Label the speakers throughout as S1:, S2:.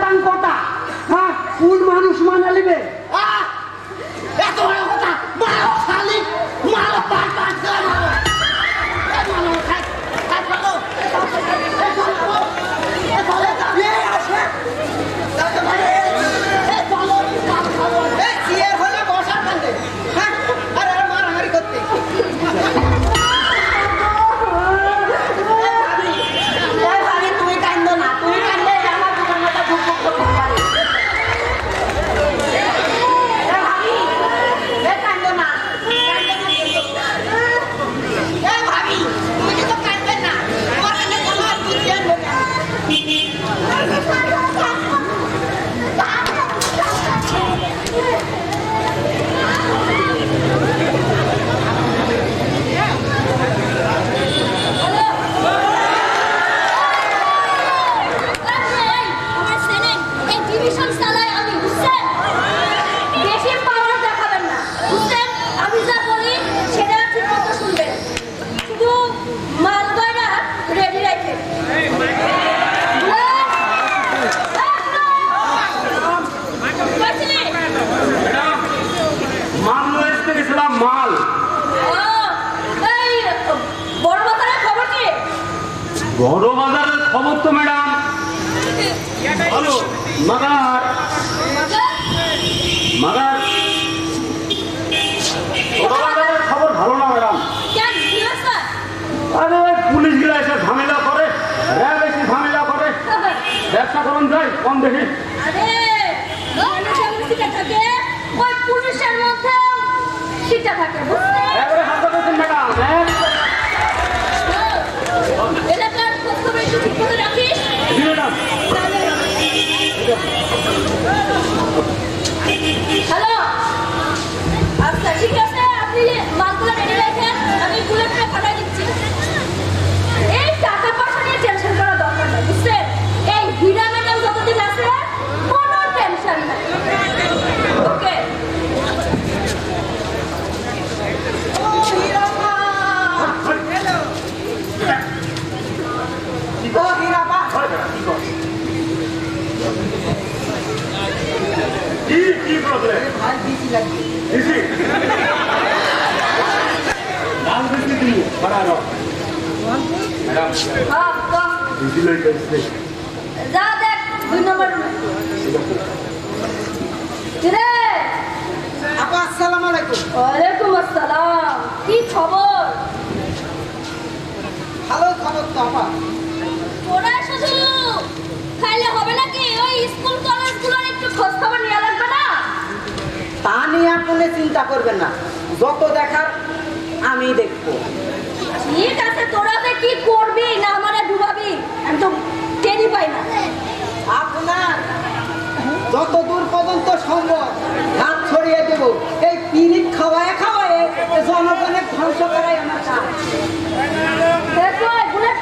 S1: টান কটা? হ্যাঁ কোন মানুষ মানা লিবে দিই বাড়ানো ম্যাডাম
S2: হ্যাঁ তো
S1: লই গেছে
S2: যা দেখ দুই নম্বর কিরে?
S3: আপা, আসসালামু আলাইকুম।
S2: ওয়ালাইকুম আসসালাম। কি খবর?
S3: ভালো খবর তো আপা।
S2: তোরা শুধু খাইলে হবে নাকি ওই স্কুল কলেজগুলোর একটু খোঁজ খবর নেওয়া লাগবে না?
S3: তা নিয়ে আপনি চিন্তা করবেন না। যত দেখার আমি দেখব।
S2: ঠিক আছে তোরা যে কি করবি? না আমারে ডুবাবি? আমি তো টেরই পাই না।
S3: আপনার যত দূর পর্যন্ত সম্ভব হাত ছড়িয়ে দেব। এই পিরিত খাওয়ায় খাওয়ায় জনগণের ধ্বংস করাই আমার কাজ।
S2: দেখ কই বুলেট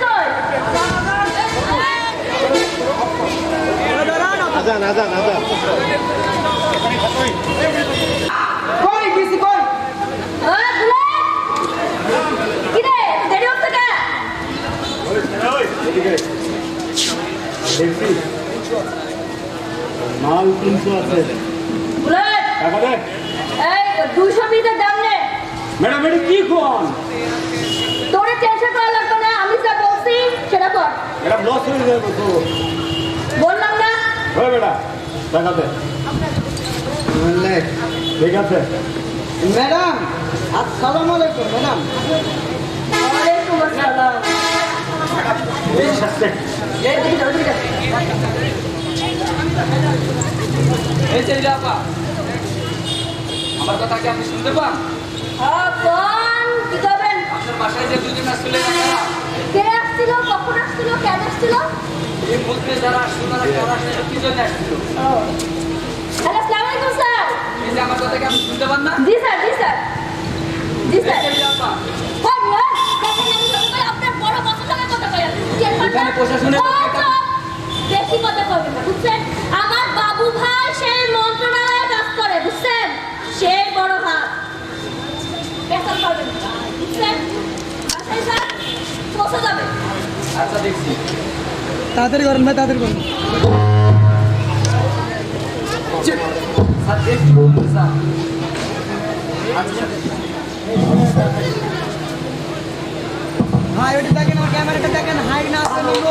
S1: মাল তিনশো আছে।
S2: দুশো মিটার দাম নে।
S1: ম্যাডাম এটা কি কোন?
S2: তোরে টেনশন করা লাগবে না আমি যা বলছি সেটা কর।
S1: ম্যাডাম লস হয়ে যাবে তো।
S2: বললাম না।
S1: হয় বেটা টাকা দে। ঠিক আছে।
S3: ম্যাডাম আসসালামু আলাইকুম ম্যাডাম।
S2: ওয়ালাইকুম আসসালাম।
S1: এই
S4: যে আপা আমার কথা কি আপনি শুনতে পান
S2: কি করবেন
S4: আপনার বাসায় যে দুজন তারা
S2: কে আসছিল কখন আসছিল কেন আসছিল
S4: এই মধ্যে যারা আসছিল তারা কারা আসলে কি জন্য আসছিল
S2: হ্যালো আসসালামু আলাইকুম স্যার।
S4: এই যে আমার কথা কি আপনি শুনতে পান না
S2: জি স্যার জি স্যার জি স্যার
S4: এখানে
S2: আমার বাবু ভাই সেই মন্ত্রণালয়ে কাজ করে বুঝছেন? সে বড় হাত বেতন করবে বুঝছেন? আচ্ছা,
S5: করেন ভাই তাড়াতাড়ি করেন।
S4: আচ্ছা
S3: ভাই ওটা দেখেন আমার ক্যামেরাটা দেখেন হাই না
S6: আসতে বলব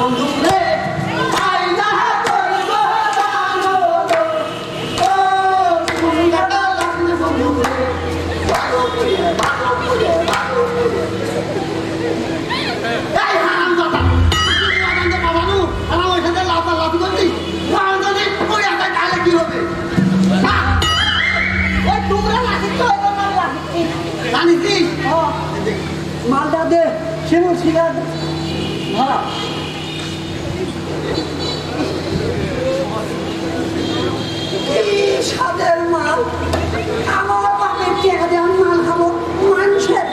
S6: বন্ধু বিঘার ভাড়া সাদের মাল আমার বাপের টেকা দিয়ে মাল খাব মানুষের।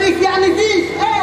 S3: দেখি আনিছিস
S6: আহ।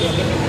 S6: Thank you.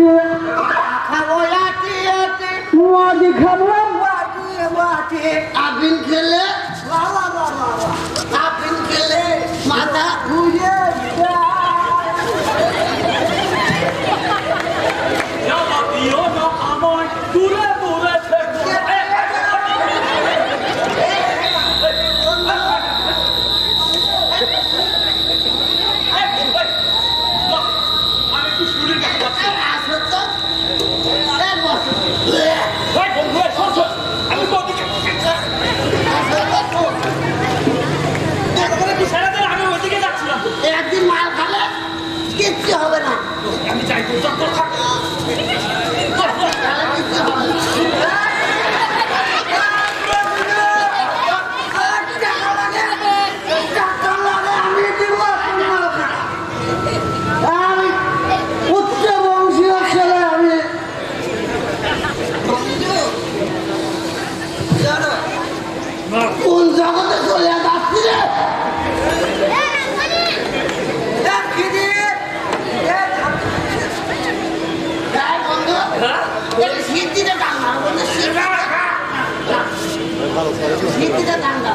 S6: वाटी वाटी मोदी खबर वाटी वाटी
S3: आबिन खेले আমাদের চলে যাচ্ছি
S6: রে সিদ্ধিটা
S4: দাঙ্গা
S6: সিদ্ধিটা
S4: দাঙ্গা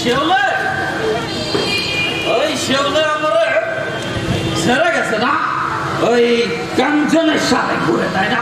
S4: Şevler! Ay Şevler! ছেড়ে গেছে না? ওই কাঞ্চনের সাথে ঘুরে তাই না?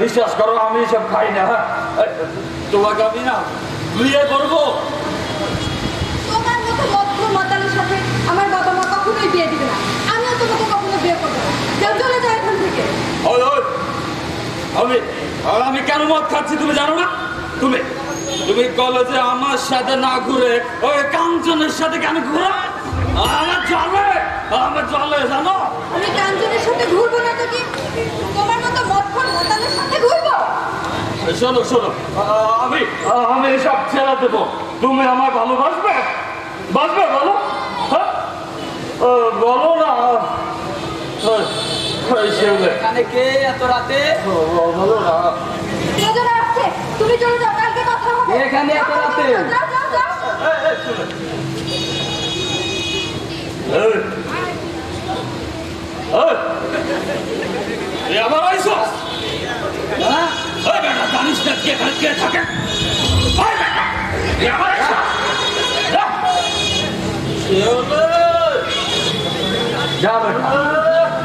S4: বিশ্বাস করো আমি সব খাই না? তোমাকে আমি না বিয়ে করব।
S2: তোমার মতো মধ্য মতালের সাথে আমার বাবা মা কখনোই বিয়ে দিবে না। আমিও তোমাকে কখনো বিয়ে করব না। চলে যাও এখান থেকে।
S4: ওই, ওই, আমি আমি কেন মদ খাচ্ছি তুমি জানো না? তুমি তুমি কলেজে আমার সাথে না ঘুরে ওই কাঞ্চনের সাথে কেন ঘুরো? আমার জলে আমার জলে জানো?
S2: আমি কাঞ্চনের সাথে ঘুরবো না তো কি? তোমার মতো মধ্য মতালের সাথে ঘুরবো
S4: শোনো শোনো আমি আমি এসব ছেড়ে দেবো তুমি আমায় ভালোবাসবে বাসবে বলো হ্যাঁ বলো না
S7: কে এত রাতে
S4: বলো না
S2: তুমি চলে যাও কালকে কথা হবে
S7: এখানে এত রাতে?
S2: যাও যাও যাও
S4: এই, এই, শুনে। এই। এই। এই আবার আইসো
S7: হ্যাঁ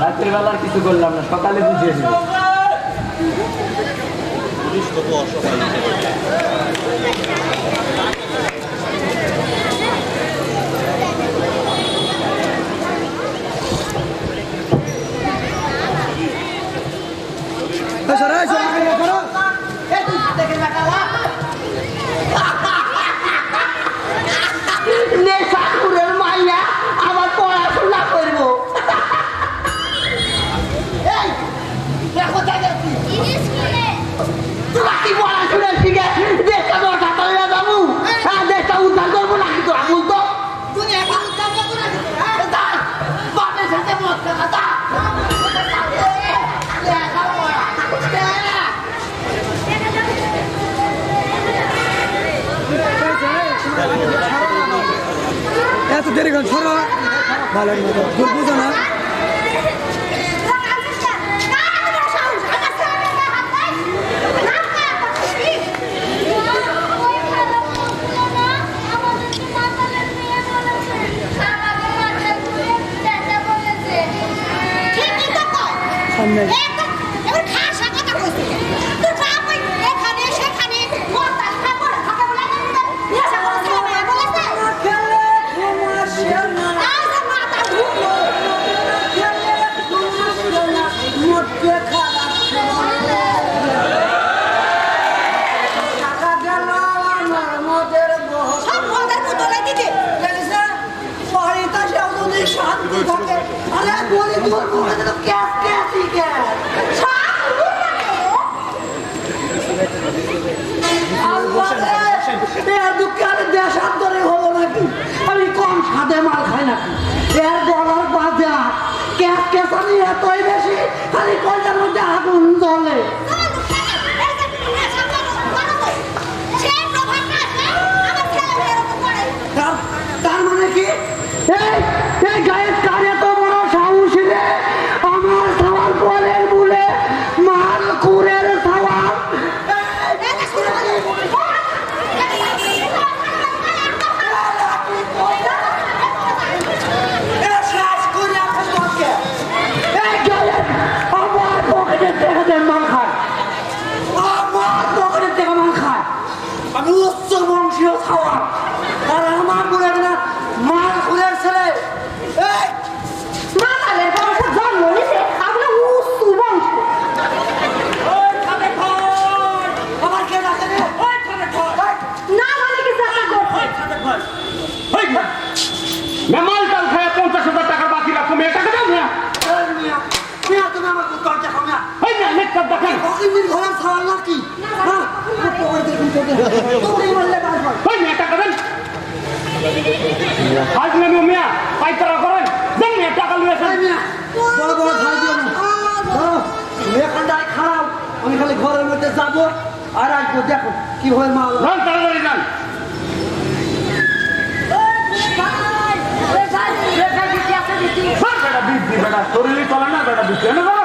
S7: রাত্রিবেলা কিছু করলাম না সকালে বুঝিয়ে
S6: এই তুই দেখে বেটালা নেশাকুরের মাইয়া আবার পড়াশোনা করব এই দেখো দেখি তোরা কি পড়াশোনা শিখে দেশটা দশা তলে যাব হ্যাঁ দেশটা উদ্ধার করব নাকি তোরা বলতো তুই এখন উদ্ধার করব নাকি তাই বাপের সাথে মদ খাওয়া তা
S1: এত দেরি করে ছড়া ভালো ভুল
S2: তার মানে কি
S3: এই গায়ের মালটাল খায়
S4: পঞ্চাশ হাজার টাকার বাকি রাখো মেয়ে। টাকা দাও
S3: মিয়া। হ্যাঁ? হ্যাঁ,
S4: পাইতারা করেন। টাকা
S3: লুয়েছেন বড় বড় ধরে দিও না। হ্যাঁ, আমি খালি ঘরের মধ্যে যাব আর আসব। দেখো কি হয় মাল
S4: বেটা বিপি বেটা শরীরই চলে না বেটা
S3: বিপি না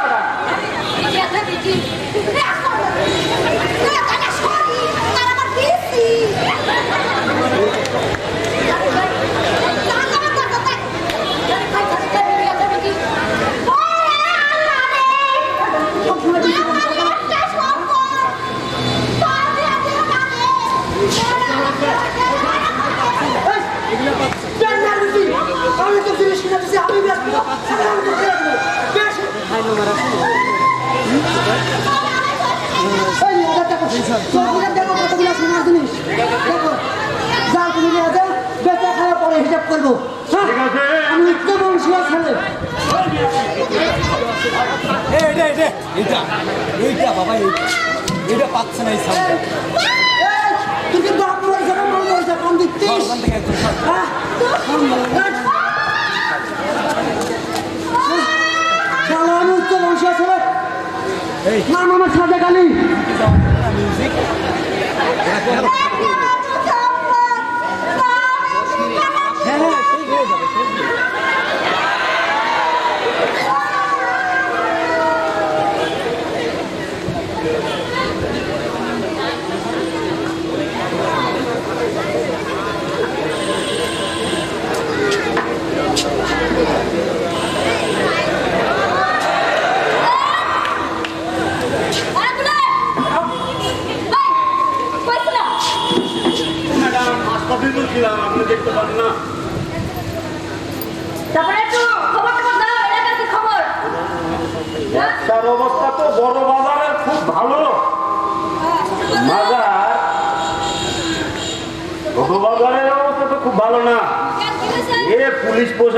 S1: এইটা বাবা এইটা পাচ্ছে না এই
S3: কিন্তু আপনার এখানে বন্ধ হয়েছে কম দিচ্ছিস? হ্যাঁ, আমি হ্যাঁ। উচ্চ বংশ
S1: আছে
S3: নাম আমার সাজা কালি
S1: মিউজিক হ্যাঁ হ্যাঁ ঠিক হয়ে যাবে।